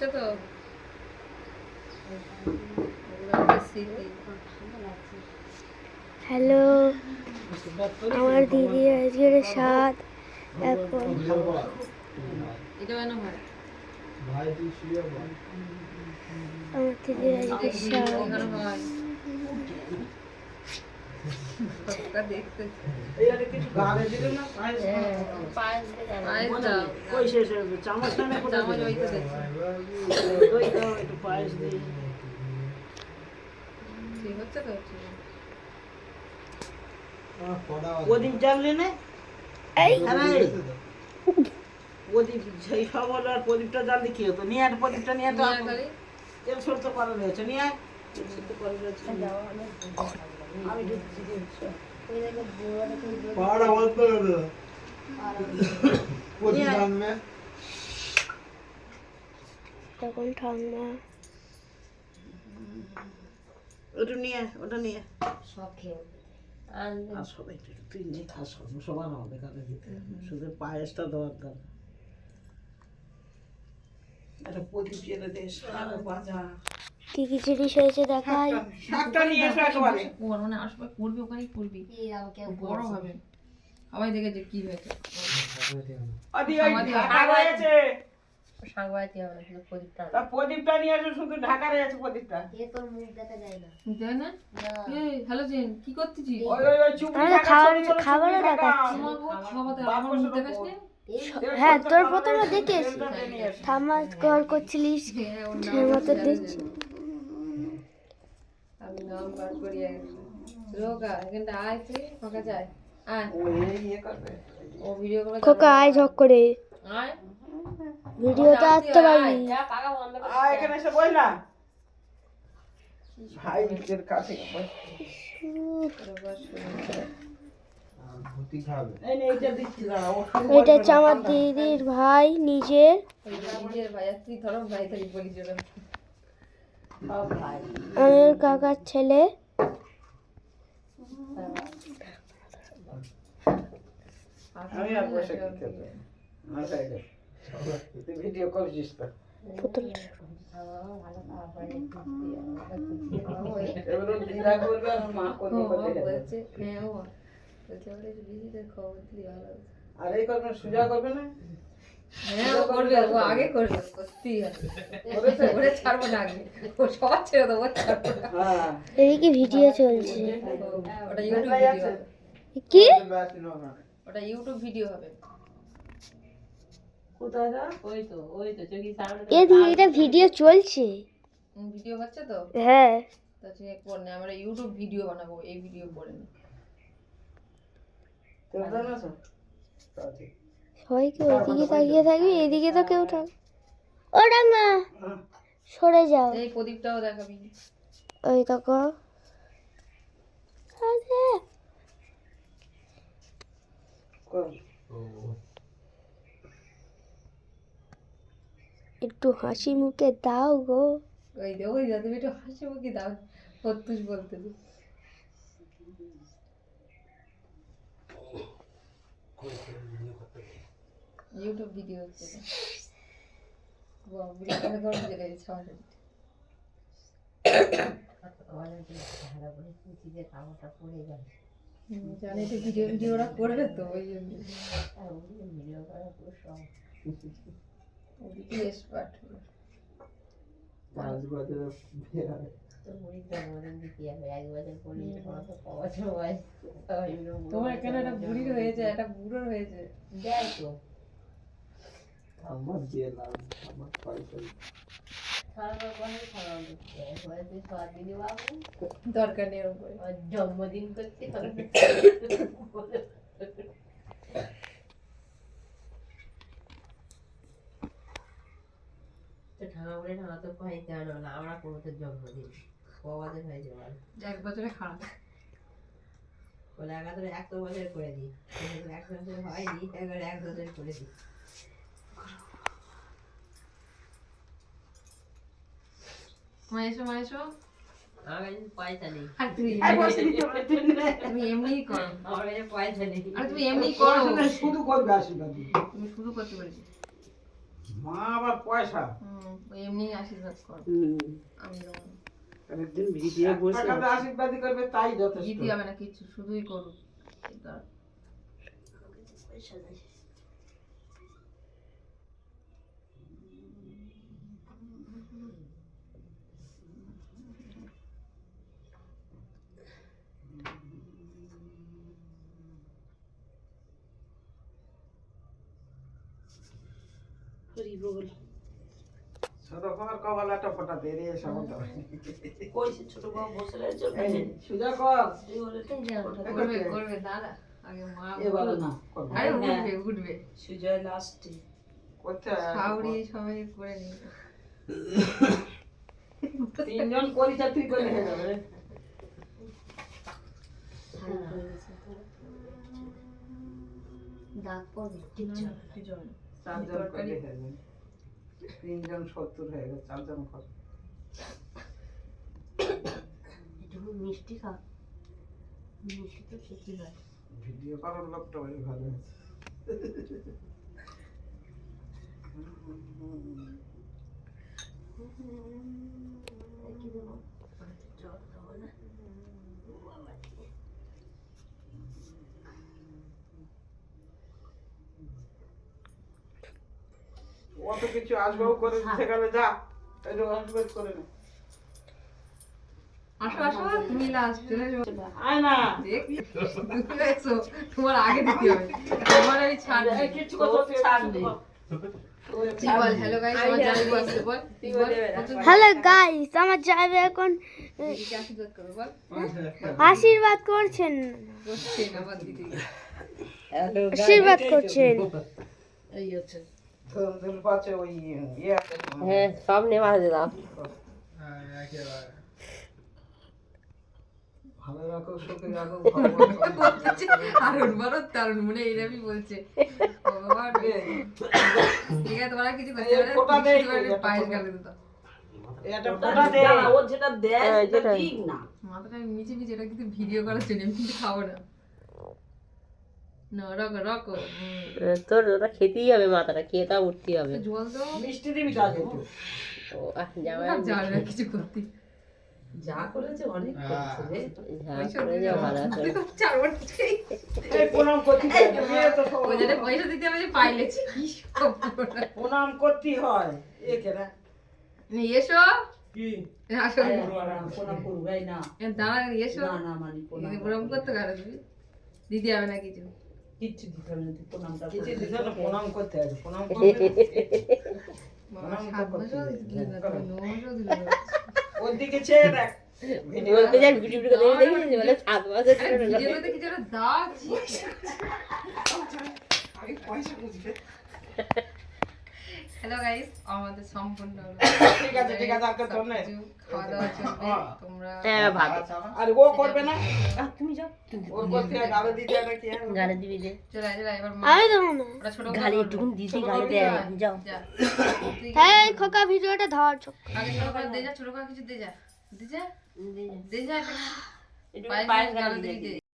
তো। হ্যালো আমার দিদি আজকের সাত এখন। আমার দিদি আজকে সাত হয় গালে দিলে না প্রদীপ সেই সব আর প্রদীপটা জ্বাললে কি হতো নিয়ে আর প্রদীপটা নিয়ে তো তেল সরতে করা রয়েছে নিয়ে তেল করা রয়েছে আমি ঢুকছি দিচ্ছি তখন ঠাম্মা ওটা নিয়ে ওটা নিয়ে। আর সবাই তুই নিয়ে খাস সব- সবার হবে। কালে দিতে শুধু পায়েসটা দরকার। একটা প্রদীপ জেলে দে শাক ভাজা কি কি জিনিস হয়েছে শাকটা নিয়ে এসো একেবারে। আসবে করবি ওখানেই করবি বড় হবে। সবাই দেখেছে কি হয়েছে। আদি ওই ঢাকা রয়েছে সাংবাদিক হবে না শুধু প্রদীপটা তা প্রদীপটা নিয়ে এসো শুধু ঢাকা রয়েছে প্রদীপটা। এ তোর মুখ দেখা যায় না। তাই না? এই হ্যালো জেন কি করতেছিস? ওই ওই ওই চুপড়ি আমাদের খাবার- ছবি তোলো, খাবারও চুপড়ি ঢাকা। দেখাচ্ছে। আমার বউ খাওয়াতে আমার মুখ দেখাস নি? হ্যাঁ তোর প্রথমে দেখিস ঠাম্মা কল করছিলিস? হ্যাঁ মতো দেখছি। আমি নাম বার রোগা এখানটা আয় তুই ফাঁকা যায়। আয়। ও এই ইয়ে করবে। ও ভিডিও করে খোকা আয় ঝক করে। আয়। ভিডিওটা আসতে পারবি আয়। এখানে এসে বই না। ভাই এর কাছে বই। এই নে, এইটা দিচ্ছি দাঁড়া, ও শুরু এটা হচ্ছে আমার দিদির ভাই নিজের। নিজের ভাই তুই ধরো ভাই। আমার কাকার ছেলে। ভিডিও করছিস তো। পুতুল আর হ্যাঁ হতো। আর এই করবে সুজা করবে না? হ্যাঁ ও করবে ও আগে করবে করতেই ওরে ছাড়বো না আগে। ও সবার ছেড়ে দেবো ছাড়বো হ্যাঁ। এদিকে ভিডিও চলছে। ওটা ইউটিউব ভিডিও আছে? কি? ওটা ইউটিউব ভিডিও হবে। কোথায় যা ওই তো ওই তো চোখের সামনে এদিকে এটা ভিডিও চলছে? ভিডিও হচ্ছে তো? হ্যাঁ। তা ঠিক করে আমরা ইউটিউব ভিডিও বানাবো এই ভিডিও করে না। তোর জানা? আছে ঠিক। সবাই কি ওইদিকে তাকিয়ে থাকবি? এদিকে তো কেউ থাক ও ডাঙ্গা হ্যাঁ। সরে যাও। এই প্রদীপটাও দেখাবি। ওই দেখো। একটু হাসি মুখে দাও গো। ওই দে ওই তুমি একটু হাসি মুখে দাও। সত্যি বলতে। ইউটিউব জানি তো ভিডিও করবে তো ওই জন্য। ভিডিও করা পুরো সব পাঁচ বছর তোমার এখানে একটা বুড়ির হয়েছে? একটা বুড়োর হয়েছে। দেয় তো। আমার দিয়ে লাভ আমার পয়সা দরকার নেই জন্মদিন করছে ঠাঙা বলে ঠাঙা তো পাইতে আনো না আমরা জন্মদিন। কবাদের এক বছরে খারাপ বলে একাত্তর এক তো বছর করে দিই। এক বছর হয়নি এবার এক বছর করে দিই। মা এসো মা বসে দিতে হবে, তুই নে। কাছে পয়সা নেই আর তুমি এমনি করো পড়াশোনা শুরু করবে আশীর্বাদ দিয়ে। তুমি শুরু করতে পারছি মা আবার পয়সা হুম, ওই এমনি আশীর্বাদ কর আমি দেবো না। একদিন ভিডিও বসে টাকাতে আশীর্বাদই করবে তাই যথেষ্ট দিতে হবে না কিছু শুধুই করুক এটা হরি বল ছোট কর কপালাটা ফোটাতে রে সামন্ত কইছে ছোট বাবু বসে রয়েছে সুজা কর করবে করবে দাঁড়া আগে মা এবার বলুক। না কর আরে উঠবে উঠবে সুজয় লাস্টে কোথায় সাউরি সবাই করে নিই তিনজন করি যা করে দাগ হবে চারজন করে হয়ে যাবে তিনজন সত্তর হয়ে গেছে চারজন কত একটু মিষ্টি খা মিষ্টি তো সত্যি হয় ভিডিও করার লোকটা ওই ভালো আছে অত কিছু আসবাবু করে দিতে গেলে যা একটু আশীর্বাদ করে নে। আসো আসো তুমি লাস্ট চলে যাও। আয় না। দেখ তোমার আগে দিতে হবে। তোমার আমি ছাড় কিছু কথা ছাড় নেই। হ্যালো গাইস আমার যাবে এখন আশীর্বাদ করো আশীর্বাদ করছেন। আশীর্বাদ করছেন। হ্যাঁ সব নেওয়া দিলাম ভালো রাখো সুখে রাখো ভগবান বড় তারুণ মনে এইরকমই বলছে ঠিক আছে তোমরা কিছু করতে পারবে পায়েস গালে দিত এটা ফোটা দে ও যেটা দেয় সেটা ঠিক না মাথাটা আমি নিচে নিচে এটা কিন্তু ভিডিও করার জন্য আমি কিন্তু খাব না রকো তোর ওটা খেতেই হবে মাথাটা খেয়ে তা উঠতেই হবে। জল দাও। মিষ্টি দিবি তাহলে একটু। ও জামাই কিছু করতে। যা করেছে অনেক করেছে রে। পয়সা করে দিতে যা হবে। ভালো তুই চার বার এই প্রণাম করতে হয় তো সব- পয়সা দিতে হবে যে কি প্রণাম করতে হয়। এ কেনা এই এসো। কি? আসো। কোনা করবাই না। দাঁড়া এসো। না না মানে প্রণাম করতে দিদি হবে না কিছু। কিচ্ছু দিতে হবে না তুই প্রণামটা কিছু। দিতে প্রণাম করতে হবে প্রণাম প্রণাম করতে হবে। না ওর দিকে চেয়ে ভিডিও বলতে যাই ভিডিও ভিডিও করে দেখেছিস বলে সাত মাসের আরে ছোট ভিডিও করতে কিছু একটা আমি পয়সা বুঝবে হ্যালো গাইস আমাদের সম্পূর্ণ। ঠিক আছে, ঠিক আছে, আর তো তোর নেই। সবকিছু খাওয়া দাওয়া চলবে তোমরা হ্যাঁ আর ও করবে না? তুমি যাও। ওর করতে গালে দিতে হয় নাকি? গালে দিবি দে। চলে আয়, চলে এবার আমি দেবো না ওরা ছোট গালে করবে। দিদি ছোট গালে দিবা। যাও। হ্যাঁ খোকা ভিডিওটা ধর ছোক আগে ছোট করে দে যা ছোট করে কিছু দে যা। দে যা। দে যা। একটা একটু পায়েস গালে দিবি দে।